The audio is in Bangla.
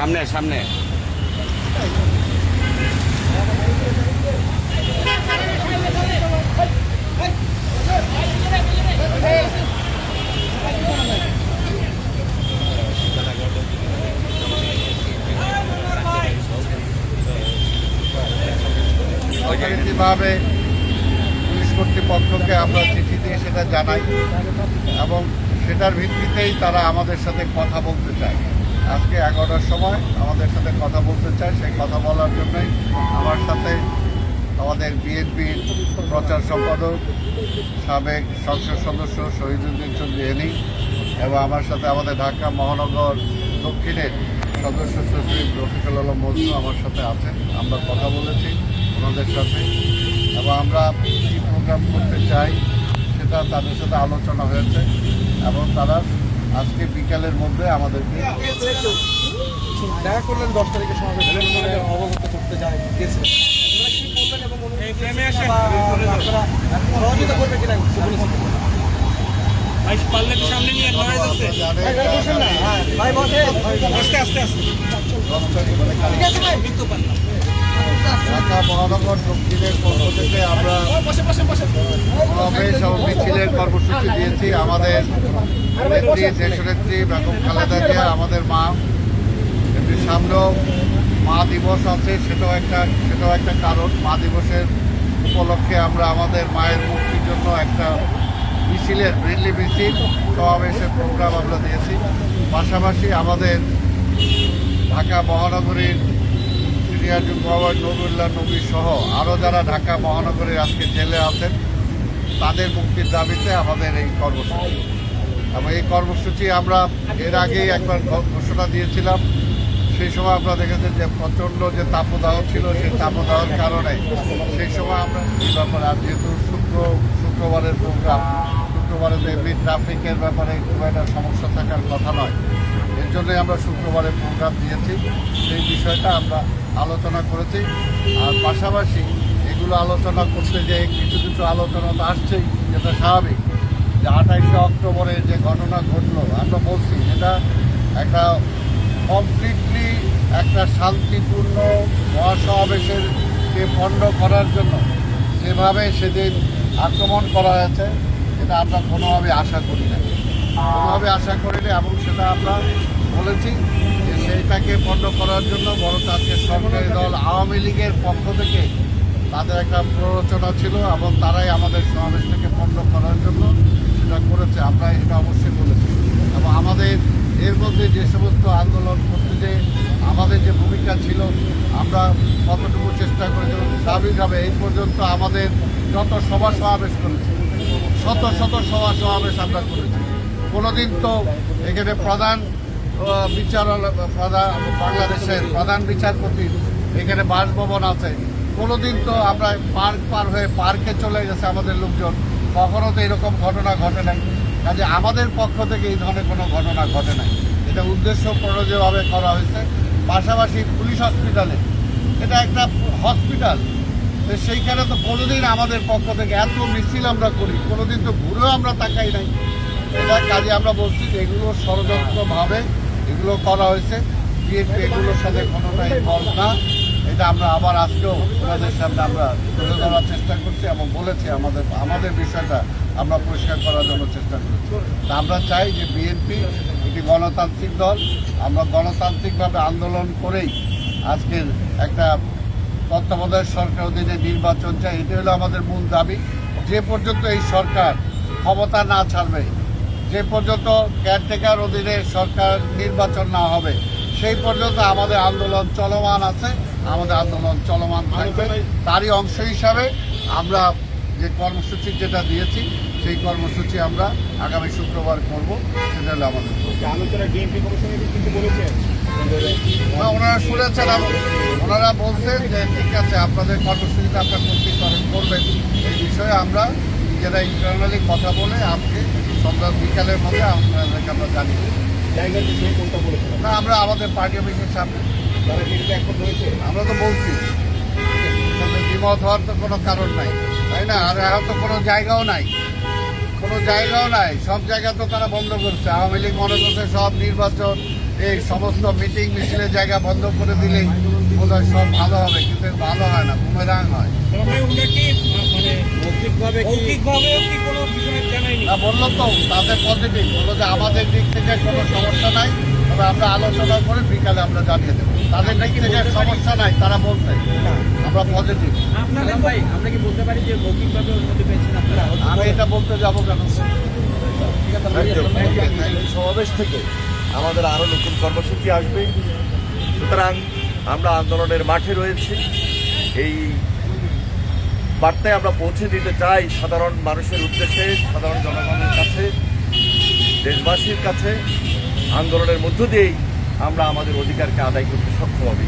সামনে যথারীতিভাবে পুলিশ কর্তৃপক্ষকে আমরা চিঠি দিয়ে সেটা জানাই এবং সেটার ভিত্তিতেই তারা আমাদের সাথে কথা বলতে চায়। আজকে এগারোটার সময় আমাদের সাথে কথা বলতে চায়, সেই কথা বলার জন্যই আমার সাথে আমাদের বিএনপির প্রচার সম্পাদক, সাবেক সংসদ সদস্য শহীদুদ্দিন চৌধুরী এনি এবং আমার সাথে আমাদের ঢাকা মহানগর দক্ষিণের সদস্য সচিব রফিকুল আলম মজনু আমার সাথে আছেন। আমরা কথা বলেছি ওনাদের সাথে এবং আমরা কী প্রোগ্রাম করতে চাই সেটা তাদের সাথে আলোচনা হয়েছে এবং তারা আজকে বিকালের মধ্যে আমাদেরকে দেখা করলেন দশ তারিখে সমাবেশ অবগত করতে যায় গেছে। হ্যাঁ, ভাই বসে আস্তে আস্তে আস্তে। দশ তারিখ মানে ঢাকা মহানগর দক্ষিণের পক্ষ থেকে আমরা সমাবেশ মিছিলের কর্মসূচি দিয়েছি। আমাদের দেশনেত্রী বেগম খালেদা জিয়া আমাদের মা এমনি সামনেও মা দিবস আছে সেটাও একটা সেটাও একটা কারণ। মা দিবসের উপলক্ষে আমরা আমাদের মায়ের মুক্তির জন্য একটা মিছিলের ব্রিলি মিছিল সমাবেশের প্রোগ্রাম আমরা দিয়েছি। পাশাপাশি আমাদের ঢাকা মহানগরীর সিনিয়র মোহাম্মদ নবুল্লাহ নবী সহ আরও যারা ঢাকা মহানগরীর আজকে জেলে আছেন তাদের মুক্তির দাবিতে আমাদের এই কর্মসূচি। এবং এই কর্মসূচি আমরা এর আগেই একবার ঘোষণা দিয়েছিলাম। সেই সময় আপনারা দেখেছেন যে প্রচণ্ড যে তাপদাহ ছিল, সেই তাপদাহের কারণে সেই সময় আমরা এই ব্যাপারে, আর যেহেতু শুক্র, শুক্রবারের প্রোগ্রাম শুক্রবারে তো এমনি ট্রাফিকের ব্যাপারে খুব একটা সমস্যা থাকার কথা নয়। এর জন্যই আমরা শুক্রবারে প্রোগ্রাম দিয়েছি। সেই বিষয়টা আমরা আলোচনা করেছি। আর পাশাপাশি এগুলো আলোচনা করতে যে কিছু কিছু আলোচনা তো আসছেই, যেটা স্বাভাবিক। যে আঠাইশে অক্টোবরে যে ঘটনা ঘটলো, আমরা বলছি এটা একটা কমপ্লিটলি একটা শান্তিপূর্ণ মহাসমাবেশের কে পণ্ড করার জন্য যেভাবে সেদিন আক্রমণ করা হয়েছে এটা আমরা কোনোভাবে আশা করি না। কোনোভাবে আশা করি করিনি এবং সেটা আমরা বলেছি যে সেইটাকে পণ্ড করার জন্য বরং আজকে সরকারি দল আওয়ামী লীগের পক্ষ থেকে তাদের একটা প্ররোচনা ছিল এবং তারাই আমাদের সমাবেশটাকে পণ্ড করার জন্য সেটা করেছে আমরা এটা অবশ্যই বলেছি। এবং আমাদের এর মধ্যে যে সমস্ত আন্দোলন করতে যে আমাদের যে ভূমিকা ছিল, আমরা কতটুকু চেষ্টা করেছিলাম স্বাভাবিকভাবে এই পর্যন্ত আমাদের যত সভা সমাবেশ করেছি, শত শত সভা সমাবেশ আমরা করেছি। কোনোদিন তো এখানে প্রধান বিচারালয়, প্রধান, বাংলাদেশের প্রধান বিচারপতির এখানে বাসভবন আছে। কোনোদিন তো আমরা পার্ক পার হয়ে পার্কে চলে গেছে আমাদের লোকজন। কখনো তো এরকম ঘটনা ঘটে নাই। কাজে আমাদের পক্ষ থেকে এই ধরনের কোনো ঘটনা ঘটে নাই। এটা উদ্দেশ্য প্রণোদিতভাবে করা হয়েছে। পাশাপাশি পুলিশ হসপিটালে এটা একটা হসপিটাল। তো সেইখানে তো কোনোদিন আমাদের পক্ষ থেকে এত মিছিল আমরা করি, কোনোদিন তো ঘুরেও আমরা তাকাই নাই। এটা কাজে আমরা বলছি যে এগুলো ষড়যন্ত্রভাবে এগুলো করা হয়েছে। বিএনপি এগুলোর সাথে কোনোটা ইনভলভ না। এটা আমরা আবার আজকেও ওনাদের সামনে আমরা তুলে ধরার চেষ্টা করছি এবং বলেছি আমাদের আমাদের বিষয়টা আমরা পরিষ্কার করার জন্য চেষ্টা করছি। তা আমরা চাই যে বিএনপি একটি গণতান্ত্রিক দল, আমরা গণতান্ত্রিকভাবে আন্দোলন করেই আজকের একটা তত্ত্বাবধায়ক সরকার অধীনে নির্বাচন চাই, এটি হলো আমাদের মূল দাবি। যে পর্যন্ত এই সরকার ক্ষমতা না ছাড়বে, যে পর্যন্ত কেয়ারটেকার অধীনে সরকার নির্বাচন না হবে, সেই পর্যন্ত আমাদের আন্দোলন চলমান আছে। আমাদের আন্দোলন চলমান থাকবে। তারই অংশ হিসাবে আমরা যে কর্মসূচি যেটা দিয়েছি সেই কর্মসূচি আমরা আগামী শুক্রবার করব। সেটা হলো আমাদের ওনারা শুনেছেন ওনারা বলছেন যে ঠিক আছে আপনাদের কর্মসূচিটা আপনার করতে পারেন করবেন। এই বিষয়ে আমরা নিজেরা ইন্টারনালি কথা বলে আজকে সন্ধ্যা বিকালের মধ্যে আপনাদেরকে আমরা জানিয়ে না আমরা আমাদের পার্টি অফিসের সামনে তারা কিন্তু এখন রয়েছে আমরা তো বলছি। বিমত হওয়ার তো কোনো কারণ নাই। তাই না? আর এখন তো কোনো জায়গাও নাই। কোনো জায়গাও নাই। সব জায়গা তো তারা বন্ধ করছে। আওয়ামী লীগ মনে করছে সব নির্বাচন এই সমস্ত মিটিং মিছিলের জায়গা বন্ধ করে দিলেই বোধহয় সব ভালো হবে। কিন্তু ভালো হয় না বুমেরাং হয়। মানে না বলল তো তাদের পজিটিভ বলল যে আমাদের দিক থেকে কোনো সমস্যা নাই। তবে আমরা আলোচনা করে বিকালে আমরা জানিয়ে দেবো। তাদের নাকি সমস্যা নাই তারা বলছে। আমরা পজিটিভ ভাই আমরা কি বলতে পারি যে মৌখিকভাবে অনুমতি পেয়েছেন আপনারা? আমি এটা বলতে যাব কেন? সমাবেশ থেকে আমাদের আরও নতুন কর্মসূচি আসবে। সুতরাং আমরা আন্দোলনের মাঠে রয়েছি। এই বার্তায় আমরা পৌঁছে দিতে চাই সাধারণ মানুষের উদ্দেশ্যে সাধারণ জনগণের কাছে দেশবাসীর কাছে। আন্দোলনের মধ্য দিয়েই আমরা আমাদের অধিকারকে আদায় করতে সক্ষম হবে।